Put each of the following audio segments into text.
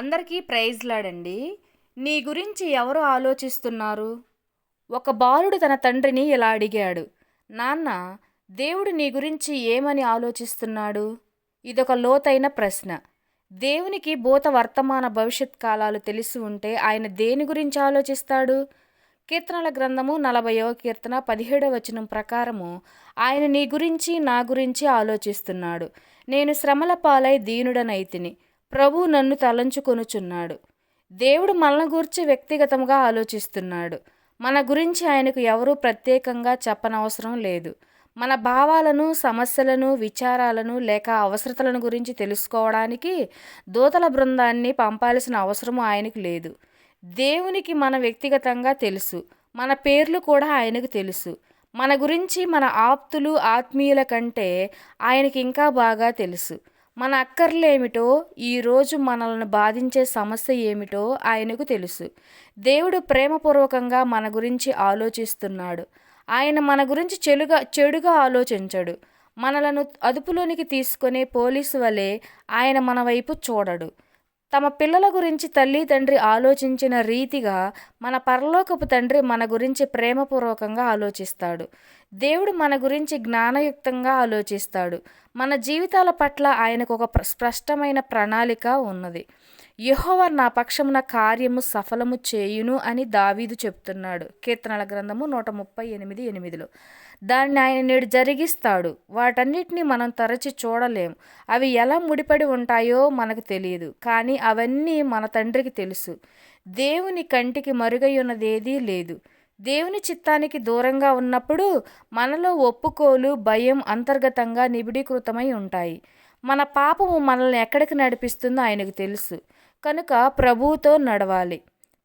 అందరికీ ప్రైజ్లాడండి నీ గురించి ఎవరు ఆలోచిస్తున్నారు? ఒక బాలుడు తన తండ్రిని ఇలా అడిగాడు. నాన్న దేవుడు నీ గురించి ఏమని ఆలోచిస్తున్నాడు? ఇదొక లోతైన ప్రశ్న. దేవునికి భూత వర్తమాన భవిష్యత్ కాలాలు తెలిసి ఉంటే ఆయన దేని గురించి ఆలోచిస్తాడు? కీర్తనల గ్రంథము నలభైవ కీర్తన పదిహేడవ వచనం ప్రకారము ఆయన నీ గురించి నా గురించి ఆలోచిస్తున్నాడు. నేను శ్రమల పాలై దీనుడనైతిని. ప్రభు నన్ను తలంచుకొనుచున్నాడు. దేవుడు మనల్ని గురించి వ్యక్తిగతంగా ఆలోచిస్తున్నాడు. మన గురించి ఆయనకు ఎవరూ ప్రత్యేకంగా చెప్పనవసరం లేదు. మన భావాలను సమస్యలను విచారాలను లేక అవసరతలను గురించి తెలుసుకోవడానికి దూతల బృందాన్ని పంపాల్సిన అవసరం ఆయనకు లేదు. దేవునికి మన వ్యక్తిగతంగా తెలుసు. మన పేర్లు కూడా ఆయనకు తెలుసు. మన గురించి మన ఆప్తులు ఆత్మీయుల కంటే ఆయనకి ఇంకా బాగా తెలుసు. మన అక్కర్లేమిటో? ఈరోజు మనల్ని బాధించే సమస్య ఏమిటో ఆయనకు తెలుసు. దేవుడు ప్రేమపూర్వకంగా మన గురించి ఆలోచిస్తున్నాడు. ఆయన మన గురించి చెడుగా చెడుగా ఆలోచించడు. మనలను అదుపులోనికి తీసుకునే పోలీసు వలె ఆయన మన వైపు చూడడు. తమ పిల్లల గురించి తల్లి తండ్రి ఆలోచించిన రీతిగా మన పరలోకపు తండ్రి మన గురించి ప్రేమపూర్వకంగా ఆలోచిస్తాడు. దేవుడు మన గురించి జ్ఞానయుక్తంగా ఆలోచిస్తాడు. మన జీవితాల పట్ల ఆయనకు ఒక స్పష్టమైన ప్రణాళిక ఉన్నది. యహోవ నా పక్షమున కార్యము సఫలము చేయును అని దావీదు చెప్తున్నాడు. కీర్తనల గ్రంథము నూట ముప్పై ఎనిమిది ఎనిమిదిలో. దాన్ని ఆయన నేడు జరిగిస్తాడు. వాటన్నిటిని మనం తరచి చూడలేం. అవి ఎలా ముడిపడి ఉంటాయో మనకు తెలియదు. కానీ అవన్నీ మన తండ్రికి తెలుసు. దేవుని కంటికి మరుగై ఉన్నదేదీ లేదు. దేవుని చిత్తానికి దూరంగా ఉన్నప్పుడు మనలో ఒప్పుకోలు భయం అంతర్గతంగా నిబిడీకృతమై ఉంటాయి. మన పాపము మనల్ని ఎక్కడికి నడిపిస్తుందో ఆయనకు తెలుసు. కనుక ప్రభువుతో నడవాలి.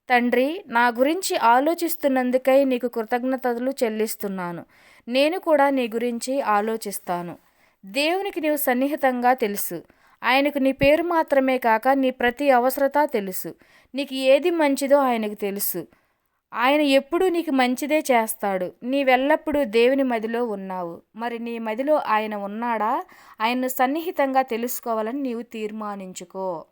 తండ్రి నా గురించి ఆలోచిస్తున్నందుకై నీకు కృతజ్ఞతలు చెల్లిస్తున్నాను. నేను కూడా నీ గురించి ఆలోచిస్తాను. దేవునికి నీవు సన్నిహితంగా తెలుసు. ఆయనకు నీ పేరు మాత్రమే కాక నీ ప్రతి అవసరత తెలుసు. నీకు ఏది మంచిదో ఆయనకు తెలుసు. ఆయన ఎప్పుడూ నీకు మంచిదే చేస్తాడు. నీవెల్లప్పుడూ దేవుని మదిలో ఉన్నావు. మరి నీ మదిలో ఆయన ఉన్నాడా? ఆయన్ను సన్నిహితంగా తెలుసుకోవాలని నీవు తీర్మానించుకో.